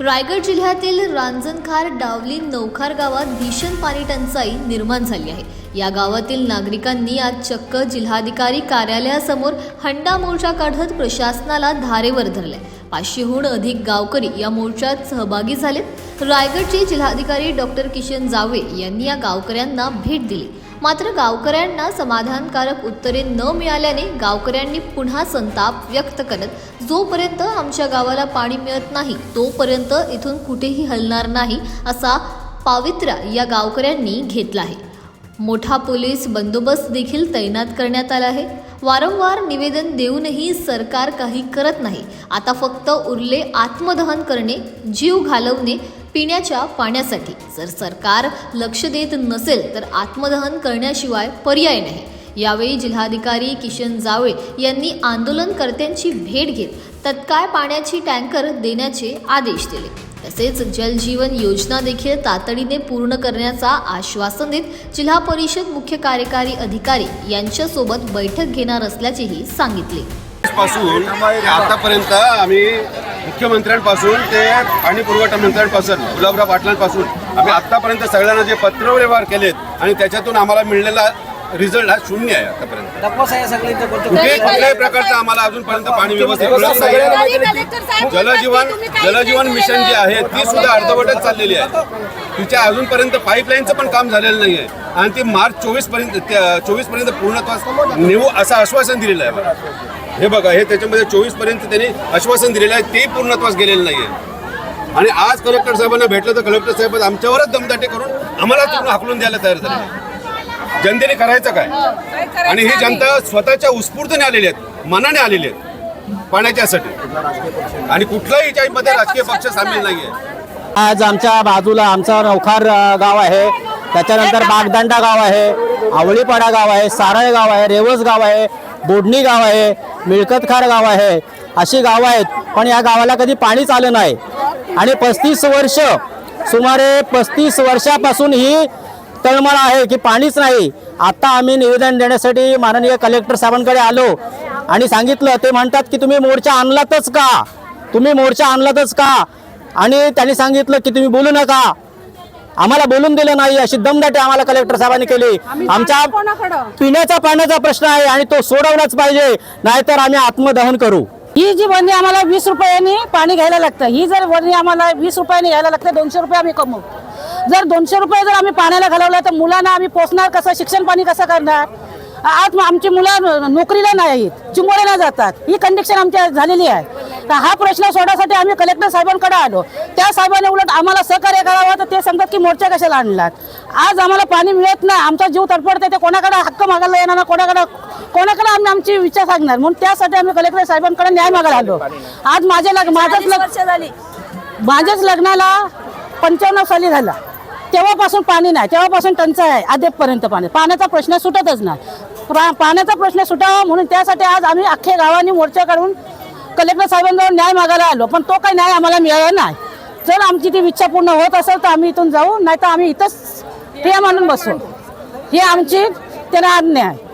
रायगड जिल्ह्यातील रांजणखार डावली नौखार गावात भीषण पाणी टंचाई निर्माण झाली आहे. या गावातील नागरिकांनी आज चक्क जिल्हाधिकारी कार्यालयासमोर हंडा मोर्चा काढत प्रशासनाला धारेवर धरले. पाचशेहून अधिक गावकरी या मोर्चात सहभागी झालेत. रायगडचे जिल्हाधिकारी डॉक्टर किशन जावे यांनी या गावकऱ्यांना भेट दिली. मात्र गावकऱ्यांना समाधानकारक उत्तरे न मिळाल्याने गावकऱ्यांनी पुन्हा संताप व्यक्त करत जोपर्यंत आमच्या गावाला पाणी मिळत नाही तोपर्यंत इथून कुठेही हलणार नाही असा पावित्रा या गावकऱ्यांनी घेतला आहे. मोठा पोलीस बंदोबस्त देखील तैनात करण्यात आला आहे. वारंवार निवेदन देऊनही सरकार काही करत नाही. आता फक्त उरले आत्मदहन करणे जीव घालवणे पिण्याच्या पाण्यासाठी. जर सरकार लक्ष देत नसेल तर आत्मदहन करण्याशिवाय पर्याय नाही. यावेळी जिल्हाधिकारी किशन जावळे यांनी आंदोलनकर्त्यांची भेट घेत तत्काळ पाण्याची टँकर देण्याचे आदेश दिले. तसेच जलजीवन योजना देखील तातडीने पूर्ण करण्याचा आश्वासन देत जिल्हा परिषद मुख्य कार्यकारी अधिकारी यांच्यासोबत बैठक घेणार असल्याचेही सांगितले. पासून आतापर्यंत आम्ही मुख्यमंत्र्यांपासून ते पाणी पुरवठा मंत्र्यांपासून गुलाबराव पाटलांपासून आम्ही आतापर्यंत सगळ्यांना जे पत्रव्यवहार केलेत आणि त्याच्यातून आम्हाला मिळलेला रिझल्ट हा शून्य आहे आतापर्यंत. तपास आहे सगळे इथं करतो. कुठे कुठल्याही प्रकारचं आम्हाला अजूनपर्यंत पाणी व्यवस्थित मिळत नाही. जलजीवन जलजीवन मिशन जे आहे ती सुद्धा अर्धवटच चाललेली आहे. तिच्या अजूनपर्यंत पाईपलाईनचं पण काम झालेलं नाही आहे आणि ती मार्च चोवीसपर्यंत चोवीसपर्यंत पूर्णत्वास नेऊ असं आश्वासन दिलेलं आहे बघा. हे बघा हे त्याच्यामध्ये चोवीसपर्यंत त्यांनी आश्वासन दिलेलं आहे ते पूर्णत्वास गेलेलं नाही आहे आणि आज कलेक्टर साहेबांना भेटलं तर कलेक्टर साहेब आमच्यावरच दमदाटे करून आम्हाला हाकलून द्यायला तयार झाले. जनतेने करायचं काय? आणि ही जनता स्वतःच्या उत्स्फूर्तीने आलेली आहेत मनाने आलेली आहेत पाण्याच्यासाठी. आणि कुठल्याही याच्यामध्ये राजकीय पक्ष सामील नाही आहे आज आमच्या बाजूला आमचं नौखार गाव आहे. त्याच्यानंतर बागदांडा गाव आहे आवळीपाडा गाव आहे सारळ गाव आहे रेवस गाव आहे बोडणी गाव आहे मिळकतखार गाव आहे अशी गावं आहेत. पण या गावाला कधी पाणीच आलं नाही. आणि पस्तीस वर्ष सुमारे पस्तीस वर्षापासून ही तळमळ आहे की पाणीच नाही. आता आम्ही निवेदन देण्यासाठी माननीय कलेक्टर साहेबांकडे आलो आणि सांगितलं ते म्हणतात की तुम्ही मोर्चा आणलातच का? तुम्ही मोर्चा आणलातच का? आणि त्यांनी सांगितलं की तुम्ही बोलू नका. आम्हाला बोलून दिलं नाही अशी दमदाटी आम्हाला कलेक्टर साहेबांनी केली. आमच्या पिण्याचा पाण्याचा प्रश्न आहे आणि तो सोडवलाच पाहिजे नाहीतर आम्ही आत्मदहन करू. ही जी बंदी आम्हाला वीस रुपयांनी पाणी घ्यायला लागतं ही जर बंदी आम्हाला वीस रुपयांनी घ्यायला लागतं दोनशे रुपये आम्ही कमवू. जर दोनशे रुपये जर आम्ही पाण्याला घालवलं तर मुलांना आम्ही पोचणार कसं? शिक्षण पाणी कसं करणार? आज आमची मुलं नोकरीला नाहीत चिंबोऱ्याला जातात. ही कंडिशन आमच्या झालेली आहे. तर हा प्रश्न सोडण्यासाठी आम्ही कलेक्टर साहेबांकडे आलो. त्या साहेबांनी उलट आम्हाला सहकार्य करावं तर ते सांगतात की मोर्चा कशाला आणलात? आज आम्हाला पाणी मिळत नाही आमचा जीव तडफडते ते कोणाकडे हक्क मागायला येणार ना कोणाकडे कोणाकडे आम्ही आमची विचार सांगणार? म्हणून त्यासाठी आम्ही कलेक्टर साहेबांकडे न्याय मागायला आलो. आज माझ्या लग्न माझंच लग्न माझ्याच लग्नाला पंच्याण्णव साली झाला. तेव्हापासून पाणी नाही तेव्हापासून टंचाई आहे अद्यापपर्यंत पाणी. पाण्याचा प्रश्न सुटतच नाही. पाण्याचा प्रश्न सुटावा म्हणून त्यासाठी आज आम्ही अख्ख्या गावांनी मोर्चा काढून कलेक्टर साहेबांजवळ न्याय मागायला आलो. पण तो काही न्याय आम्हाला मिळाला नाही. जर आमची ती इच्छा पूर्ण होत असेल तर आम्ही इथून जाऊ नाही तर आम्ही इथंच हे म्हणून बसू. ही आमची त्यांना आज्ञा आहे